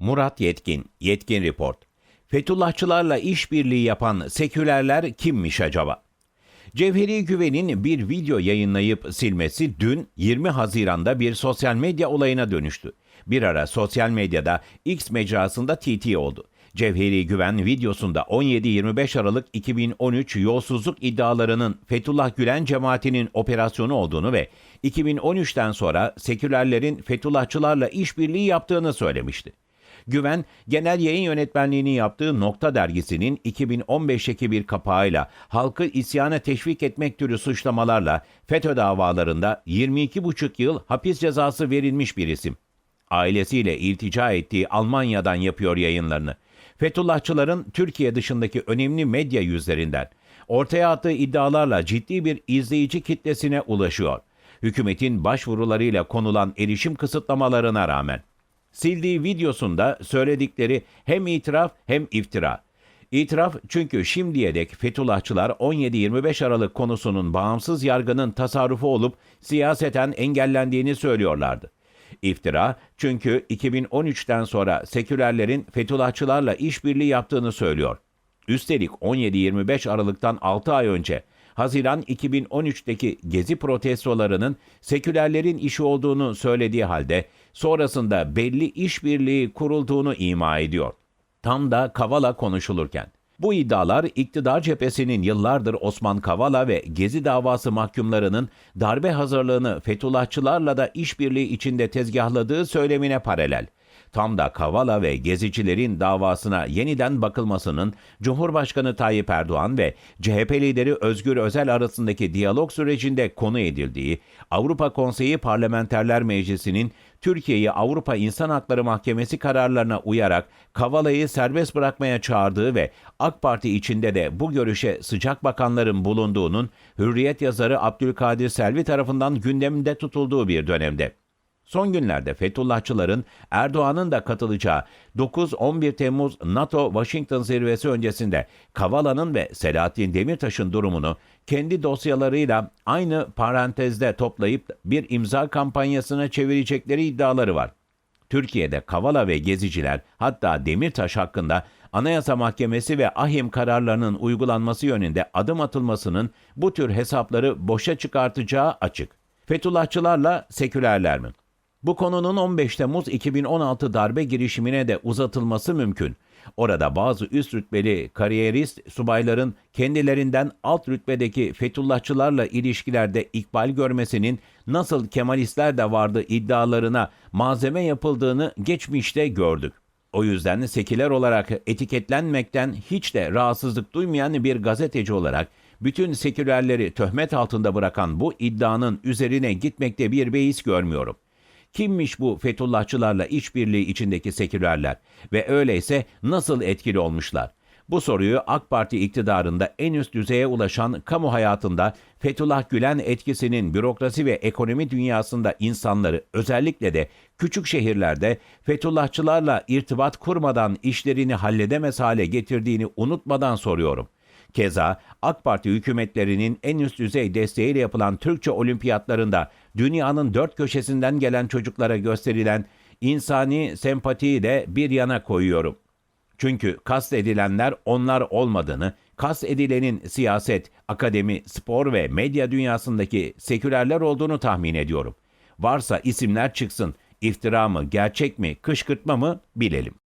Murat Yetkin, Yetkin Report. Fethullahçılarla işbirliği yapan sekülerler kimmiş acaba? Cevheri Güven'in bir video yayınlayıp silmesi dün 20 Haziran'da bir sosyal medya olayına dönüştü. Bir ara sosyal medyada X mecrasında TT oldu. Cevheri Güven videosunda 17-25 Aralık 2013 yolsuzluk iddialarının Fethullah Gülen cemaatinin operasyonu olduğunu ve 2013'ten sonra sekülerlerin Fethullahçılarla işbirliği yaptığını söylemişti. Güven, genel yayın yönetmenliğini yaptığı Nokta dergisinin 2015'teki bir kapağıyla halkı isyana teşvik etmek türü suçlamalarla FETÖ davalarında 22,5 yıl hapis cezası verilmiş bir isim. Ailesiyle iltica ettiği Almanya'dan yapıyor yayınlarını. Fethullahçıların Türkiye dışındaki önemli medya yüzlerinden ortaya attığı iddialarla ciddi bir izleyici kitlesine ulaşıyor. Hükümetin başvurularıyla konulan erişim kısıtlamalarına rağmen. Sildiği videosunda söyledikleri hem itiraf hem iftira. İtiraf çünkü şimdiye dek Fethullahçılar 17-25 Aralık konusunun bağımsız yargının tasarrufu olup siyaseten engellendiğini söylüyorlardı. İftira çünkü 2013'ten sonra sekülerlerin Fethullahçılarla işbirliği yaptığını söylüyor. Üstelik 17-25 Aralık'tan 6 ay önce Haziran 2013'teki gezi protestolarının sekülerlerin işi olduğunu söylediği halde sonrasında belli işbirliği kurulduğunu ima ediyor. Tam da Kavala konuşulurken. Bu iddialar iktidar cephesinin yıllardır Osman Kavala ve Gezi davası mahkumlarının darbe hazırlığını Fethullahçılarla da işbirliği içinde tezgahladığı söylemine paralel. Tam da Kavala ve gezicilerin davasına yeniden bakılmasının Cumhurbaşkanı Tayyip Erdoğan ve CHP lideri Özgür Özel arasındaki diyalog sürecinde konu edildiği, Avrupa Konseyi Parlamenterler Meclisi'nin Türkiye'yi Avrupa İnsan Hakları Mahkemesi kararlarına uyarak Kavala'yı serbest bırakmaya çağırdığı ve AK Parti içinde de bu görüşe sıcak bakanların bulunduğunun Hürriyet yazarı Abdülkadir Selvi tarafından gündeminde tutulduğu bir dönemde. Son günlerde Fethullahçıların Erdoğan'ın da katılacağı 9-11 Temmuz NATO-Washington zirvesi öncesinde Kavala'nın ve Selahattin Demirtaş'ın durumunu kendi dosyalarıyla aynı parantezde toplayıp bir imza kampanyasına çevirecekleri iddiaları var. Türkiye'de Kavala ve geziciler hatta Demirtaş hakkında Anayasa Mahkemesi ve ahim kararlarının uygulanması yönünde adım atılmasının bu tür hesapları boşa çıkartacağı açık. Fethullahçılarla sekülerler mi? Bu konunun 15 Temmuz 2016 darbe girişimine de uzatılması mümkün. Orada bazı üst rütbeli kariyerist subayların kendilerinden alt rütbedeki Fethullahçılarla ilişkilerde ikbal görmesinin nasıl Kemalistler de vardı iddialarına malzeme yapıldığını geçmişte gördük. O yüzden seküler olarak etiketlenmekten hiç de rahatsızlık duymayan bir gazeteci olarak bütün sekülerleri töhmet altında bırakan bu iddianın üzerine gitmekte bir beis görmüyorum. Kimmiş bu Fethullahçılarla işbirliği içindeki sekülerler ve öyleyse nasıl etkili olmuşlar? Bu soruyu AK Parti iktidarında en üst düzeye ulaşan kamu hayatında Fethullah Gülen etkisinin bürokrasi ve ekonomi dünyasında insanları özellikle de küçük şehirlerde Fethullahçılarla irtibat kurmadan işlerini halledemez hale getirdiğini unutmadan soruyorum. Keza AK Parti hükümetlerinin en üst düzey desteğiyle yapılan Türkçe olimpiyatlarında dünyanın dört köşesinden gelen çocuklara gösterilen insani sempatiyi de bir yana koyuyorum. Çünkü kast edilenler onlar olmadığını, kast edilenin siyaset, akademi, spor ve medya dünyasındaki sekülerler olduğunu tahmin ediyorum. Varsa isimler çıksın, iftira mı, gerçek mi, kışkırtma mı bilelim.